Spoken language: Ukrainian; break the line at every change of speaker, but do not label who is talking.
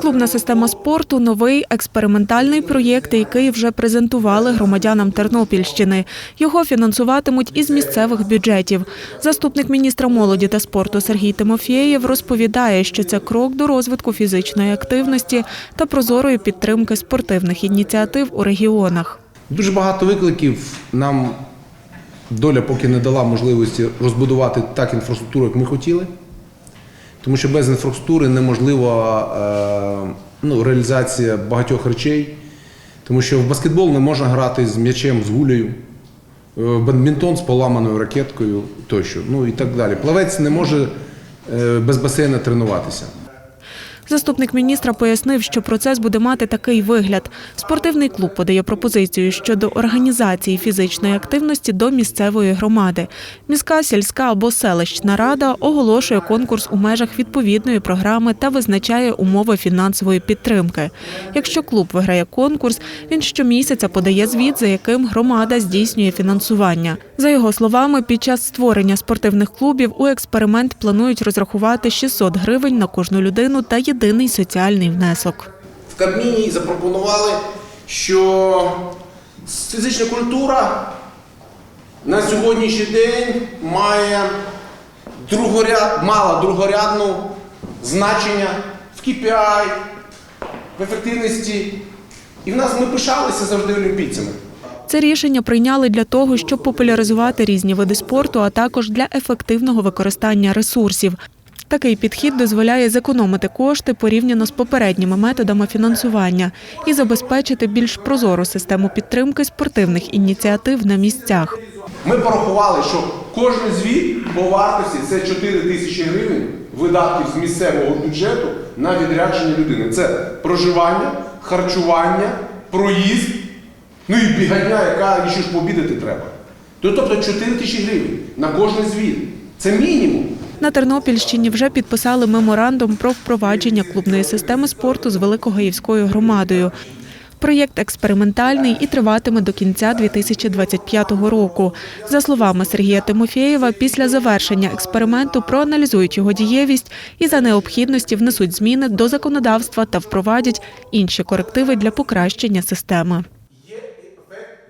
Клубна система спорту новий експериментальний проєкт, який вже презентували громадянам Тернопільщини. Його фінансуватимуть із місцевих бюджетів. Заступник міністра молоді та спорту Сергій Тимофєєв розповідає, що це крок до розвитку фізичної активності та прозорої підтримки спортивних ініціатив у регіонах.
Дуже багато викликів нам доля поки не дала можливості розбудувати так інфраструктуру, як ми хотіли. Тому що без інфраструктури неможлива е, ну, реалізація багатьох речей. Тому що в баскетбол не можна грати з м'ячем, з гулею, е, в бадмінтон з поламаною ракеткою тощо. Ну і так далі. Плавець не може е, без басейна тренуватися.
Заступник міністра пояснив, що процес буде мати такий вигляд. Спортивний клуб подає пропозицію щодо організації фізичної активності до місцевої громади. Міська, сільська або селищна рада оголошує конкурс у межах відповідної програми та визначає умови фінансової підтримки. Якщо клуб виграє конкурс, він щомісяця подає звіт, за яким громада здійснює фінансування. За його словами, під час створення спортивних клубів у експеримент планують розрахувати 600 гривень на кожну людину та єдиний соціальний внесок.
В Кабміні запропонували, що фізична культура на сьогоднішній день має другоряд, мала другорядну значення в KPI, в ефективності. І в нас ми пишалися завжди олімпійцями.
Це рішення прийняли для того, щоб популяризувати різні види спорту, а також для ефективного використання ресурсів. Такий підхід дозволяє зекономити кошти порівняно з попередніми методами фінансування і забезпечити більш прозору систему підтримки спортивних ініціатив на місцях.
Ми порахували, що кожен звіт по вартості це 4 тисячі гривень видатків з місцевого бюджету на відрядження людини. Це проживання, харчування, проїзд, ну і бігання, яка ще ж пообідати треба. Тобто 4 тисячі гривень на кожен звіт. Це мінімум.
На Тернопільщині вже підписали меморандум про впровадження клубної системи спорту з Великогаївською громадою. Проєкт експериментальний і триватиме до кінця 2025 року. За словами Сергія Тимофєєва, після завершення експерименту проаналізують його дієвість і за необхідності внесуть зміни до законодавства та впровадять інші корективи для покращення системи.